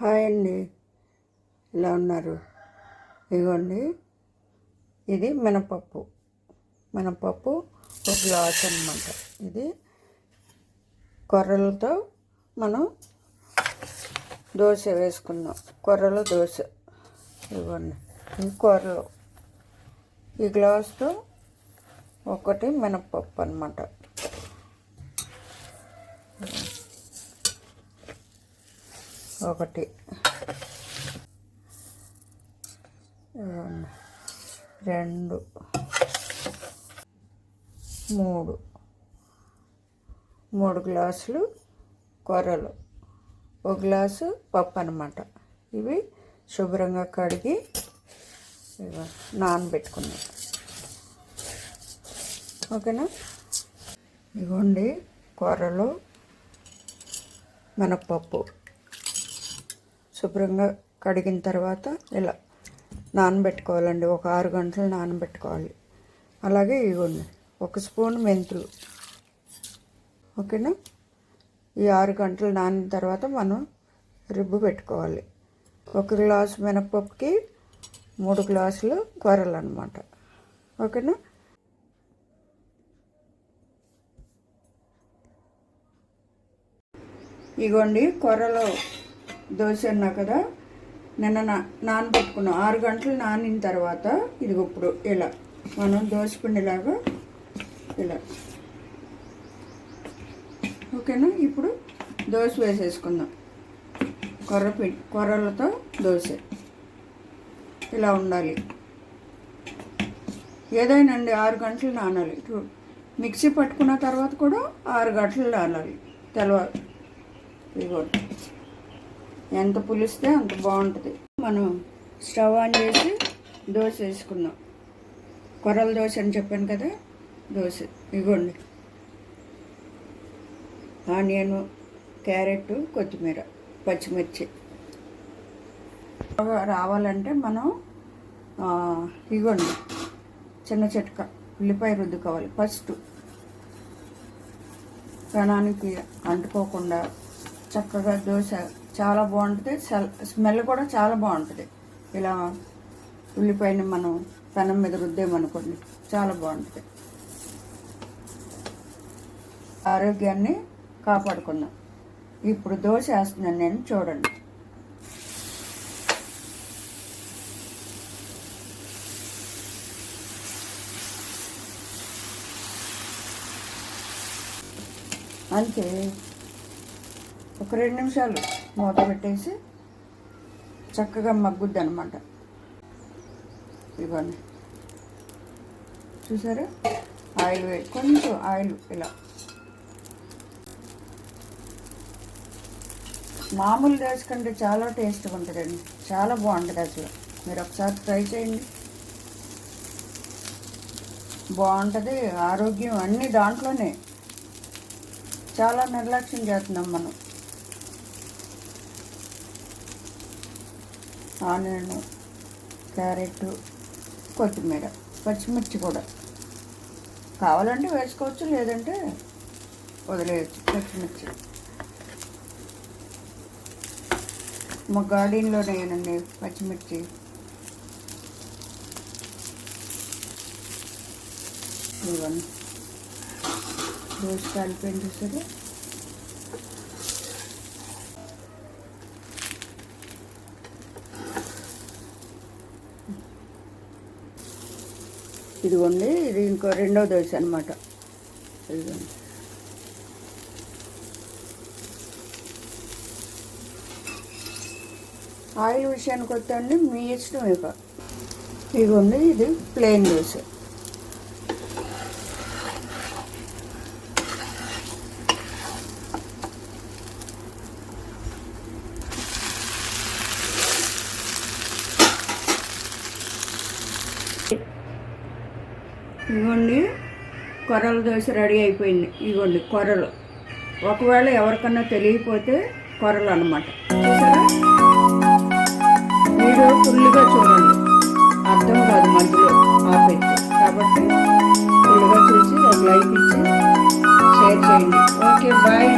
Hi అండి. ఎలా ఉన్నారు? ఇదిగోండి. ఇది మినపప్పు. మినపప్పు ఒక గ్లాస్ అనమాట ఇది కొర్రలతో మనం దోశ వేసుకున్నాం. కొర్రలు దోశ. ఇవ్వండి ఈ కొర్రలు ఈ గ్లాస్తో ఒకటి మినపప్పు అనమాట ఒకటి. రెండు. మూడు. మూడు గ్లాసులు కూరలు ఒక గ్లాసు పప్పు అనమాట ఇవి శుభ్రంగా కడిగి నానబెట్టుకున్నాం. ఓకేనా? ఇవ్వండి కూరలు మినప్పప్పు. శుభ్రంగా కడిగిన తర్వాత ఇలా నానబెట్టుకోవాలండి. ఒక ఆరు గంటలు నానబెట్టుకోవాలి. అలాగే ఇవ్వండి. ఒక స్పూన్ మెంతులు. ఓకేనా? ఈ ఆరు గంటలు నానిన తర్వాత మనం రిబ్బు పెట్టుకోవాలి. ఒక గ్లాసు మినపప్పుకి మూడు గ్లాసులు కూరలు అనమాట ఓకేనా? ఇగోండి కూరలో దోశ అన్నా కదా? నిన్న నా నానబెట్టుకున్నాం. ఆరు గంటలు నానిన తర్వాత ఇది ఇప్పుడు ఇలా. మనం దోశ పిండిలాగా ఇలా. ఓకేనా? ఇప్పుడు దోశ వేసేసుకుందాం. కొర్ర పిండి కొర్రలతో దోశ. ఇలా ఉండాలి. ఏదైనా అండి ఆరు గంటలు నానాలి. మిక్సీ పట్టుకున్న తర్వాత కూడా ఆరు గంటలు నానాలి. తెలవాలి ఇదిగోండి ఎంత పులిస్తే అంత బాగుంటుంది. మనం స్టవ్ ఆన్ చేసి దోశ వేసుకుందాం. కొరల దోశ అని చెప్పాను కదా దోశ. ఇగోండి. ఆనియన్ క్యారెట్ కొత్తిమీర పచ్చిమిర్చి. రావాలంటే మనం ఇగోండి. చిన్న చిట్క ఉల్లిపాయ రుద్దుకోవాలి. ఫస్ట్ కణానికి అంటుకోకుండా చక్కగా దోశ చాలా బాగుంటుంది. స్మెల్ కూడా చాలా బాగుంటుంది. ఇలా ఉల్లిపాయని మనం పెనం మీద రుద్దేమనుకోండి చాలా బాగుంటుంది. ఆరోగ్యాన్ని కాపాడుకుందాం. ఇప్పుడు దోశ వేస్తున్నాను నేను చూడండి. అంతే. ఒక రెండు నిమిషాలు మూత పెట్టేసి చక్కగా మగ్గుద్ది అనమాట ఇవ్వండి. చూసారా? ఆయిల్ వే కొంచెం ఆయిల్ ఇలా. మామూలు దోశ కంటే చాలా టేస్ట్గా ఉంటుందండి. చాలా బాగుంటుంది అసలు. మీరు ఒకసారి ట్రై చేయండి. బాగుంటుంది ఆరోగ్యం అన్నీ దాంట్లోనే. చాలా నిర్లక్ష్యం చేస్తున్నాం మనం. ఆనియన్ క్యారెట్ కొత్తిమీర పచ్చిమిర్చి కూడా. కావాలంటే వేసుకోవచ్చు లేదంటే వదిలేయచ్చు పచ్చిమిర్చి. మా గార్డెన్లోనేనండి పచ్చిమిర్చి. ఇవన్నీ దోసకాయలు పెంచుతుంది ఇదిగోండి ఇది ఇంకో రెండో దోశ అనమాట ఇదిగోండి ఆయిల్ విషయానికి వద్దండి మీ ఇష్టం ఇక. ఇదిగోండి ఇది ప్లెయిన్ దోశ. ఇవన్నీ కొర్రలు దోశ రెడీ అయిపోయింది. ఇదిగోండి కొర్రలు. ఒకవేళ ఎవరికన్నా తెలియకపోతే కొర్రలు అనమాట చూసారా? వీడియో ఫుల్గా చూడండి. అర్థం కాదు మధ్యలో ఆపెట్టి కాబట్టి ఫుల్గా చూసి ఒక లైక్ ఇచ్చి షేర్ చేయండి. Okay bye